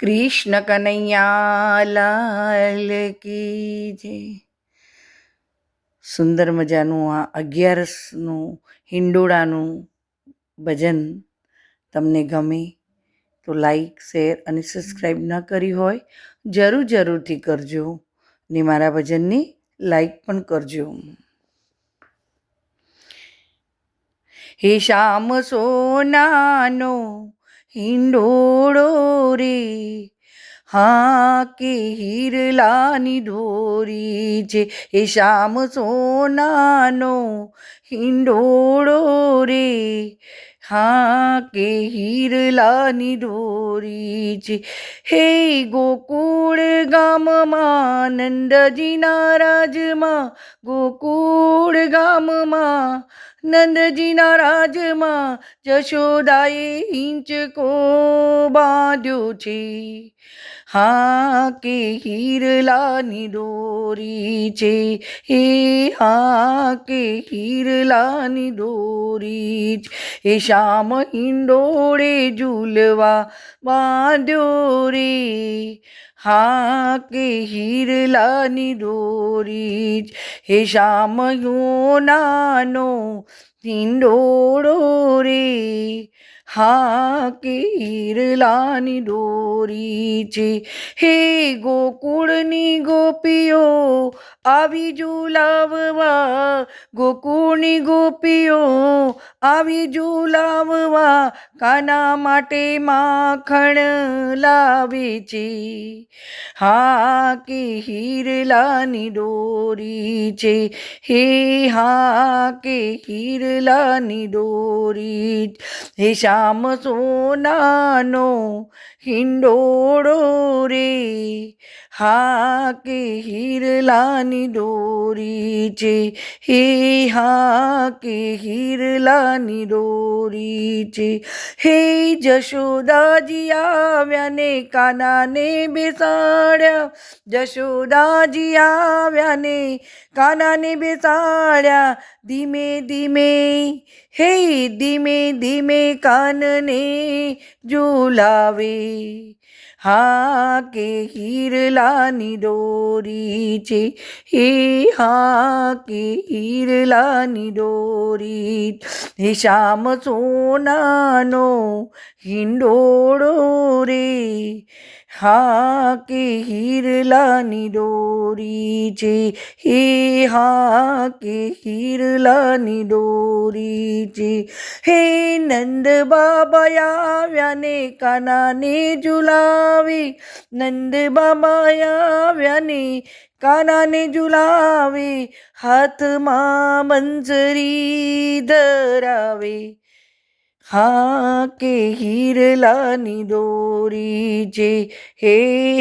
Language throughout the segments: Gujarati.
કૃષ્ણ કનૈયા લાલ કી જય. સુંદર મજાનું આ અગિયારસનું હિંડોળાનું ભજન તમને ગમે તો લાઈક શેર અને સબસ્ક્રાઈબ ન કરી હોય, જરૂર જરૂરથી કરજો ને મારા ભજનની લાઈક પણ કરજો. હે શ્યામ સોનાનો હિંડોળો રે હા કે હિરલાની દોરી છે એ શ્યામ સોનાનો હિંડોળો રે હા કે હિરલાની દોરી છે હે ગોકુળ ગામમાં નંદજીના રાજમાં ગોકુળ ગામમાં નંદજીના રાજમાં જશોદાએ હિંચકો બાંધ્યો છે. હા કે હીરલાની દોરી છે. હે હા કે હીરલાની દોરી છે. એ શ્યામ હિંડોળે ઝૂલવા બાંધ્યો રે. હા કે હીરલાની દોરી હે શ્યામ નાનો હિંડોળો રે હા કેરલાની ડોરી છે હે ગોકુળની ગોપીઓ આવી ઝુલાવવા ગોકુળની ગોપીઓ આવી ઝુલાવવા કાના માટે માખણ લાવે છે હા કે હીરલાની ડોરી છે હે હા કે હીરલાની દોરી. હે શ્યામ સોનાનો હિંડોળો રે. હા કે હીરલાની દોરી છે હે હા કે હીરલાની દોરી છે હે જશોદાજી આવ્યા ને કાનાને બેસાડ્યા જશોદાજી આવ્યા ને કાનાને બેસાડ્યા ધીમે ધીમે હે ધીમે ધીમે કાનને ઝુલાવે હા કે હીરલાની દોરી છે હે હા કે હીરલાની દોરી હે હા કે હીરલાની દોરી છે. હે હા કે હીરલાની દોરી છે. હે નંદ બાબા આવ્યા ને કાનાને ઝુલાવી. નંદ બાબા આવ્યા ને કાનાને ઝુલાવે. હાથમાં મંજરી ધરાવે. હા કે હીરલાની દોરી છે હે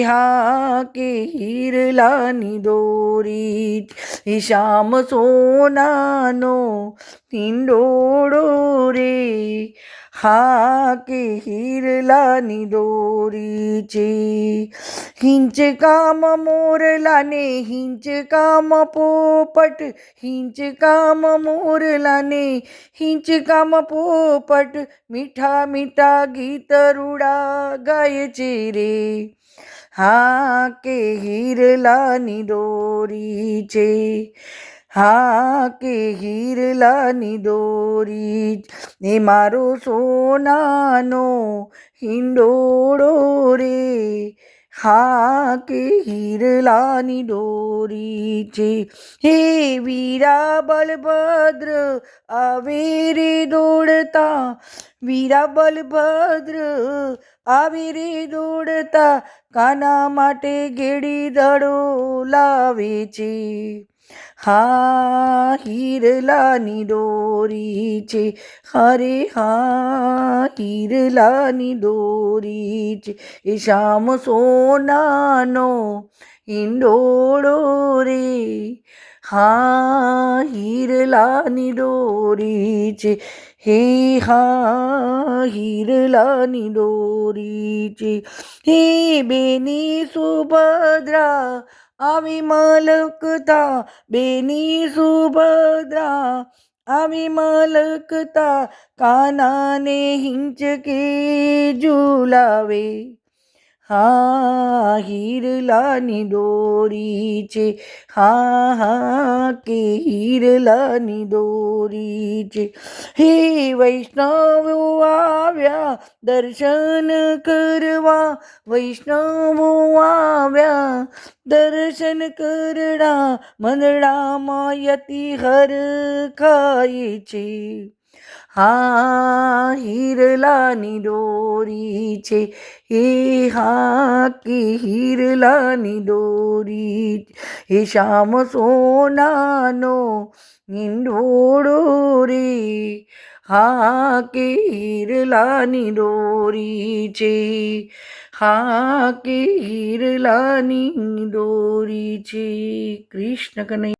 હા કે હીરલાની દોરી શ્યામ સોનાનો હિંડોળો રે હીરલાની દોરી છે હિંચ કામ મોરલાને હિંચ કામ પોપટ હિંચ કામ મોરલાને હિંચ કામ પોપટ મીઠા મીઠા ગીત રૂડા ગાય છે રે હા કે હીરલાની દોરી છે હા કે હીરલાની દોરી ને મારો સોનાનો હિંડોળો રે. હા કે હીરલાની દોરી છે. હે વીરા બલભદ્ર આવે રે દોડતા. વીરા બલભદ્ર આવે રે દોડતા. કાના માટે ગેડી દડો લાવે છે. હા હીરલાની દોરી છે હરે હા હીરલાની દોરી છે એ શ્યામ સોનાનો હિંડોળો રે હા હીરલાની દોરી છે હે હા હીરલાની હે બેની સુભદ્રા આવી મલકતા બેની સુભદ્રા. આવી કાનાને હિંચકે ઝુલાવે. હા હીરલાની દોરી છે હા હા કે હીરલાની દોરી છે હે વૈષ્ણવો આવ્યા દર્શન કરવા વૈષ્ણવો આવ્યા દર્શન કરડા મંદડામાં યતિ હર ખાય છે હા હીરલાની દોરી છે એ હા કે હીરલાની દોરી હે શ્યામ સોનાનો નિંદોડો રે હા કે હીરલાની દોરી છે હા કે હીરલાની દોરી છે કૃષ્ણ કનૈયા